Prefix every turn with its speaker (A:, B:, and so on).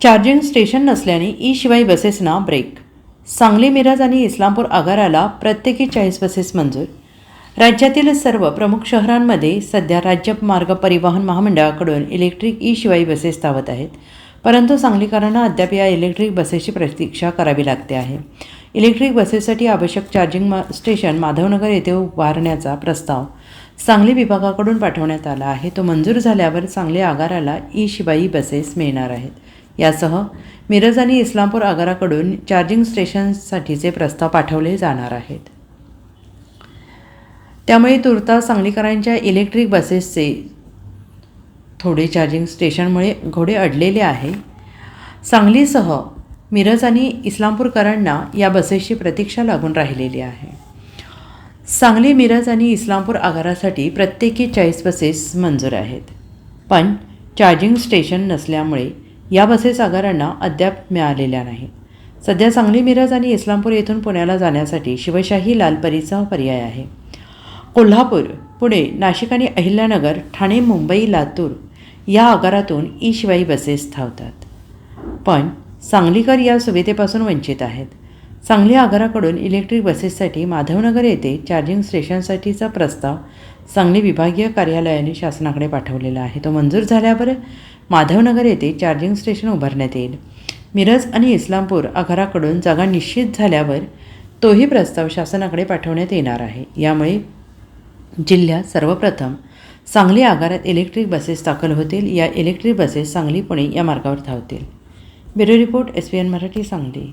A: Charging station नसल्याने E शिवाय बसेसना break. Sangli Miraj आणि इस्लामपूर आगाराला प्रत्येकी चाळीस बसेस मंजूर. राज्यातील सर्व प्रमुख शहरांमध्ये सध्या राज्य मार्ग परिवहन महामंडळाकडून इलेक्ट्रिक ई शिवाई बसेस धावत आहेत. परंतु सांगलीकरांना अद्याप या इलेक्ट्रिक बसेसची प्रतीक्षा करावी लागते आहे. इलेक्ट्रिक बसेससाठी आवश्यक चार्जिंग मा स्टेशन माधवनगर येथे उभारण्याचा प्रस्ताव सांगली विभागाकडून पाठवण्यात आला आहे. तो मंजूर झाल्यावर सांगली आगाराला ई शिवाई बसेस मिळणार आहेत. यासह मिरज आणि इस्लामपूर आगाराकडून चार्जिंग स्टेशनसाठीचे प्रस्ताव पाठवले जाणार आहेत. त्यामुळे तुर्तास सांगलीकरांच्या इलेक्ट्रिक बसेसचे थोडे चार्जिंग स्टेशनमुळे घोडे अडलेले आहे. सांगलीसह मिरज आणि इस्लामपूरकरांना या बसेसची प्रतीक्षा लागून राहिलेली आहे. सांगली मिरज आणि इस्लामपूर आगारासाठी प्रत्येकी चाळीस बसेस मंजूर आहेत. पण चार्जिंग स्टेशन नसल्यामुळे या बसेस आगारांना अद्याप मिळालेल्या नाही. सध्या सांगली मिरज आणि इस्लामपूर येथून पुण्याला जाण्यासाठी शिवशाही लालपरीचा पर्याय आहे. कोल्हापूर पुणे नाशिक आणि अहिल्यानगर ठाणे मुंबई लातूर या आगारातून ई शिवाई बसेस धावतात पण सांगलीकर या सुविधेपासून वंचित आहेत. सांगली आगाराकडून इलेक्ट्रिक बसेससाठी माधवनगर येथे चार्जिंग स्टेशनसाठीचा प्रस्ताव सांगली विभागीय कार्यालयाने शासनाकडे पाठवलेला आहे. तो मंजूर झाल्यावर माधवनगर येथे चार्जिंग स्टेशन उभारण्यात येईल. मिरज आणि इस्लामपूर आगाराकडून जागा निश्चित झाल्यावर तोही प्रस्ताव शासनाकडे पाठवण्यात येणार आहे. यामुळे जिल्ह्यात सर्वप्रथम सांगली आगारात इलेक्ट्रिक बसेस दाखल होतील. या इलेक्ट्रिक बसेस सांगली पुणे या मार्गावर धावतील. Bureau report S P N Marathi Sangli.